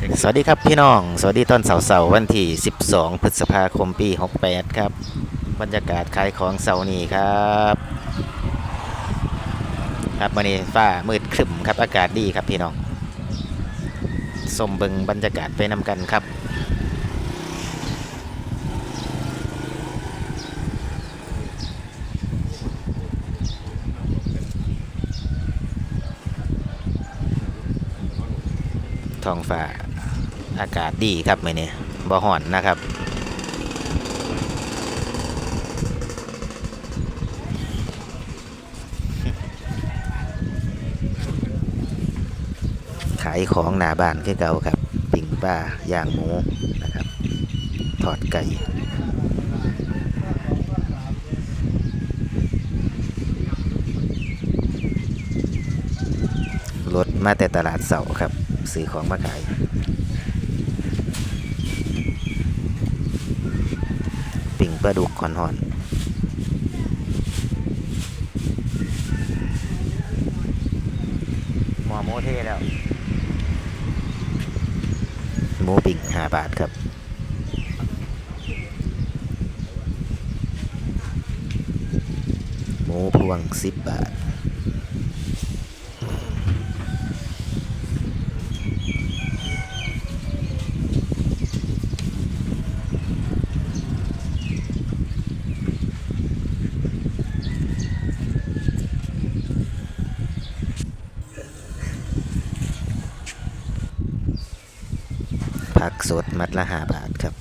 สวัสดีครับพี่น้อง สวัสดีตอนเสาร์วันที่ 12 พฤษภาคมปี 68 ครับ บรรยากาศขายของเสาร์นี้ครับ ครับวันนี้ฟ้ามืดครึ้มครับอากาศดีครับพี่น้องสมบิงบรรยากาศไปนำกันครับท้องฟ้า อากาศดีครับมื่อนี้บ่ห่อนนะครับ ขายของหน้าบ้านคือเก่าครับปิ่งปลาย่างหมูนะครับ ทอดไก่รถมาแต่ตลาดเสาครับซื้อของมาขาย ปิ่งปลาดุกคอนหอนหมอโมเทแล้วหมูปิ่งห้าบาทครับหมูพวงสิบบาท ผักสดมัดละห้าบาทครับ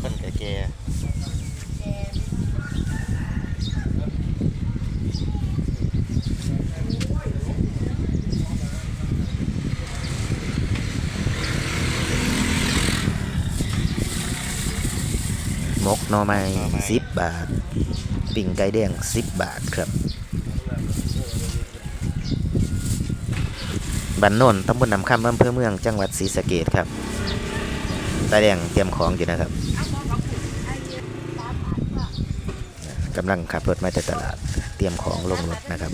คนแก่ๆมกหน่อไม้สิบ บาท ปิ่งไก่แดง 10บบาทครับบันโนนตำบลน้ำคำอำเภอเมืองจังหวัดศรีสะเกดครับตาแดงเตรียมของอยู่นะครับกำลังขับรถมาจากตลาด เตรียมของลงรถนะครับ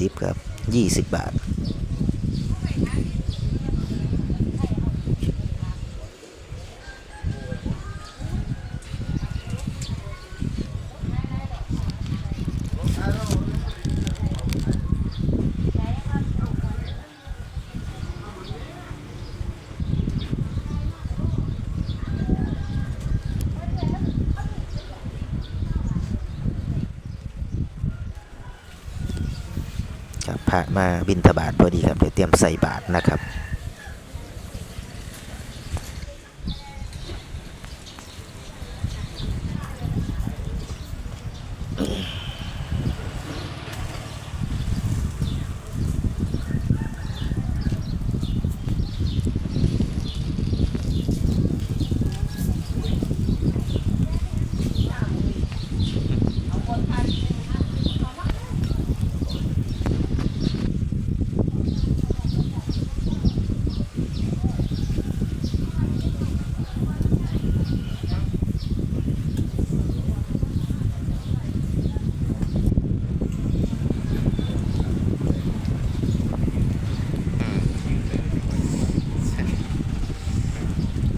40 ครับ 20 บาท ครับพระมาบินทบาทพอดีครับเดี๋ยวเตรียมใส่บาทนะครับ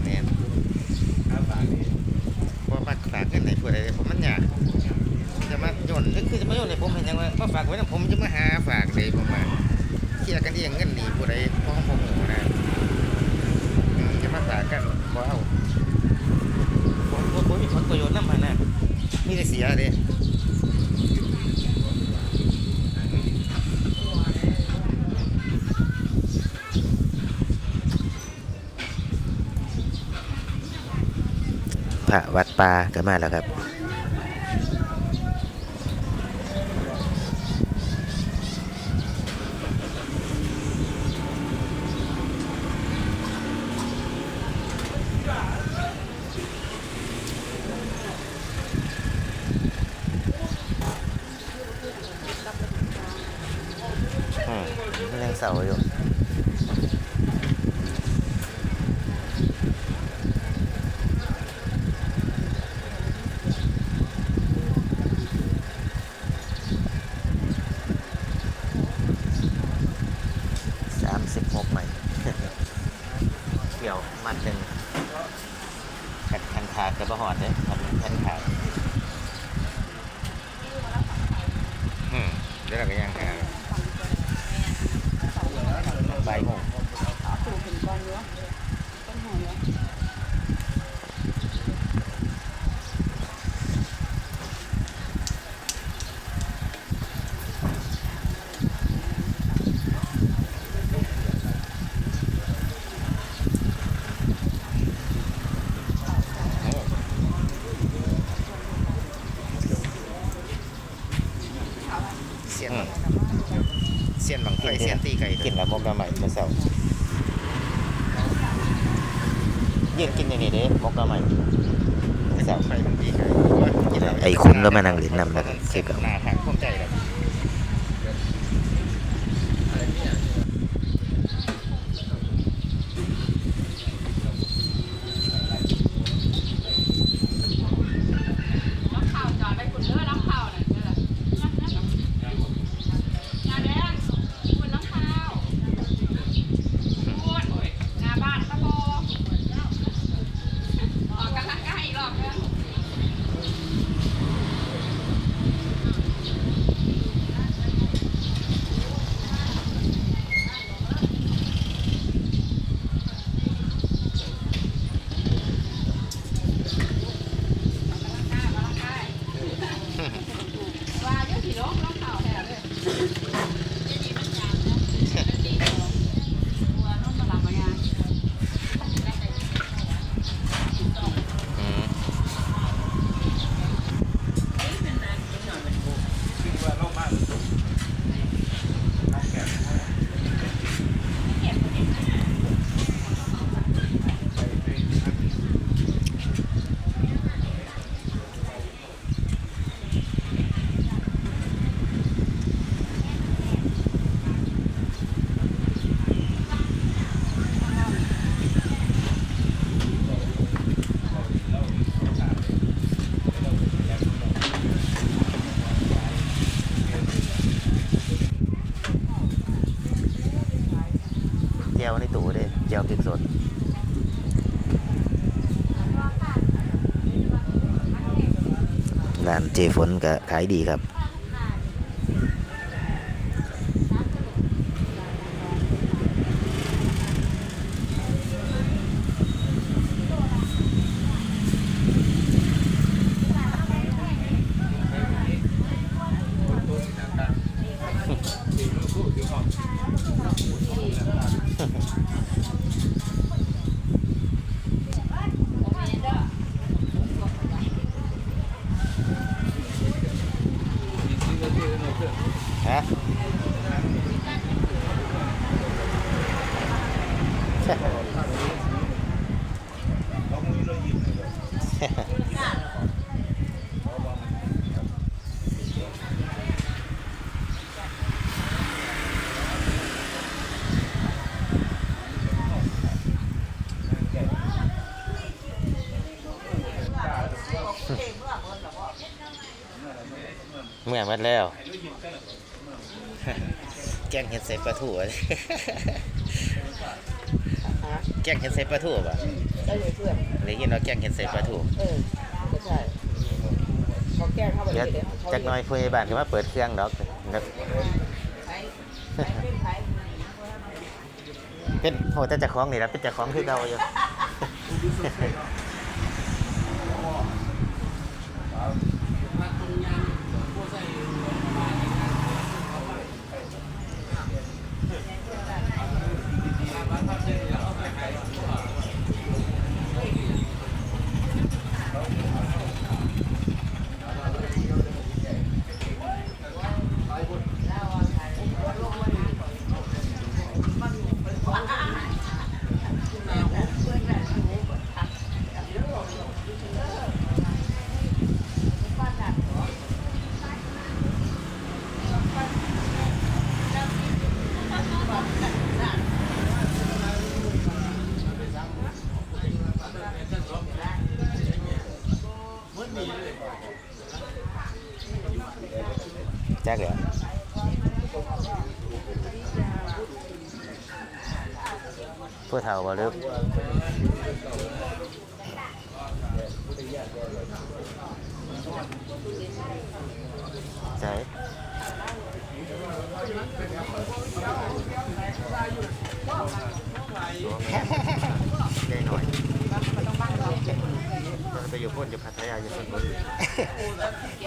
แม่นบ่ฝากฝากเงินให้ผู้ใดผมมันยากจะมาโยนคือ ยังว่าบ่ฝากไว้นะผมจะมาหาฝากเลยผมว่าเคลียร์กันเองเงินนี่ผู้ใดบ่องผมหูนะจะมาฝากกันบ่เอาผมผมผมมีผลประโยชน์นำมันนะมีแต่เสียเด้พระวัดป่าก็มาแล้วครับ Hmm, yun ang saoyo. เสียนบางไฟเสียนตีไก่กินแล้วมกกระใหม่เมื่อเสาร์ยืนกินอย่างนี้เด้มกกระใหม่เมื่อเสาร์ไฟบางตีไก่ไอ้คุณก็มานั่งเล่นนำนะครับคือกับหน้าทางความใจแบบ น้ำข้าวจอดไปคุณเด้อน้ำข้าวน่ะเด้อยาแดงคุณน้ำข้าวพูดหน้าบ้านตะโบออกกำลังกายอีกรอบเด้อ ว่าเยอะสิล้มล้มเข่าแท้เลยยี่ดีมันยามนะมันดีตัวตัวน้องมาหลับมางาน อืม เจียวในตู้เด้เจียวพริกสดร้าน เจฝนก็ขายดีครับ เมื่อมัดแล้ว แกงเห็ดใส่ปลาทูอะ แกงเห็ดใส่ปลาทูป่ะได้เลยเพื่อนได้ยินว่าแกงเห็ดใส่ปลาทูเออก็ใช่เขาแก้เข้าไปเดี๋ยวเลยเขาจักหน้อยผู้ใหญ่บ้านคือว่าเปิดเครื่องดอกครับใช้ใช้เป็นใช้เป็นโหแต่เจะคล้าของนี่แล้วเป็นเจะคล้าของคือเก่าอยู่ ผู้เฒ่าบ่ลึกใช่ได้หน่อยเราไปอยู่พ่นอยู่พัทยาอยู่ชลบุรี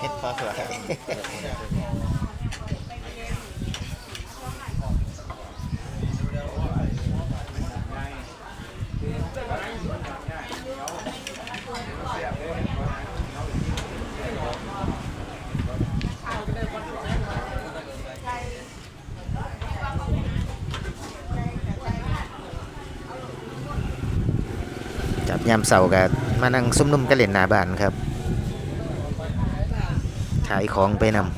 เฮ็ดพอสวย ยามเสาร์กันมานั่งซุ่มนุ่มกันเล่นหน้าบ้านครับ ขายของไปนำ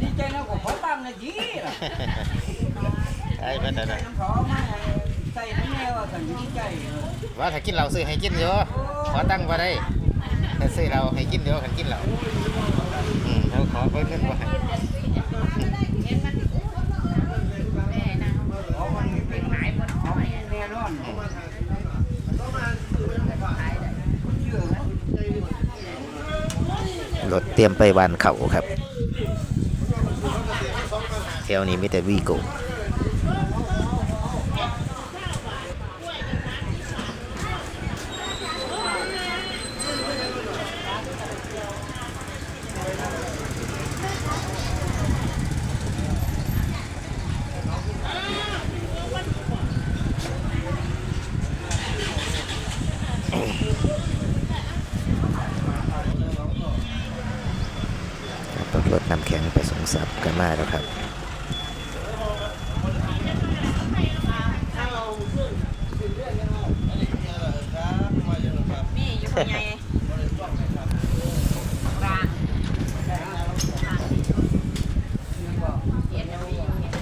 ดีใจนะผมขอตั้งนะจีล่ะไอ้เพื่อนใส่นะน้ำขอมา ใส่น้แมวอะกันดีใจว่าถ้ากินเหล้าซื้อให้กินเยอะขอตั้งมาได้ถ้าซื้อเราให้กินเยอะขันกินเหล้าอืมเขาขอเพิ่มเงินไว้ราะมันเป็นหายหมดของแน่นอนเชื่อไหมรถเตรียมไปวันเขาครับแถวนี้มีแต่วีโก้ น้ำแข็งไปส่งสับกันมาแล้วครับมีอยู่ข้างในกลางเห็นมีอยู่เนี่ย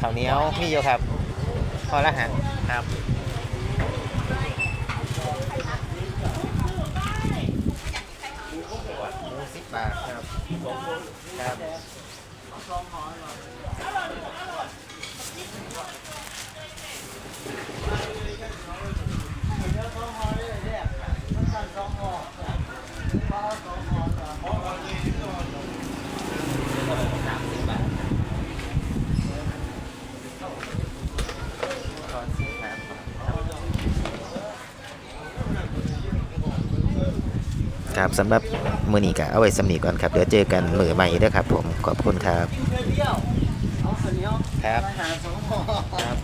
ข้าวเหนียวมีอยู่ครับ พอละหันครับ หมูสิบบาทครับครับ ครับสำหรับมือนี้ก็เอาไว้สำนีก่อนครับ เดี๋ยวเจอกันมือใหม่ด้วยครับ ผมขอบคุณครับ ครับครับ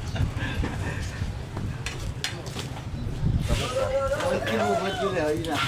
กินหมูมันกินแล้วอีกนะ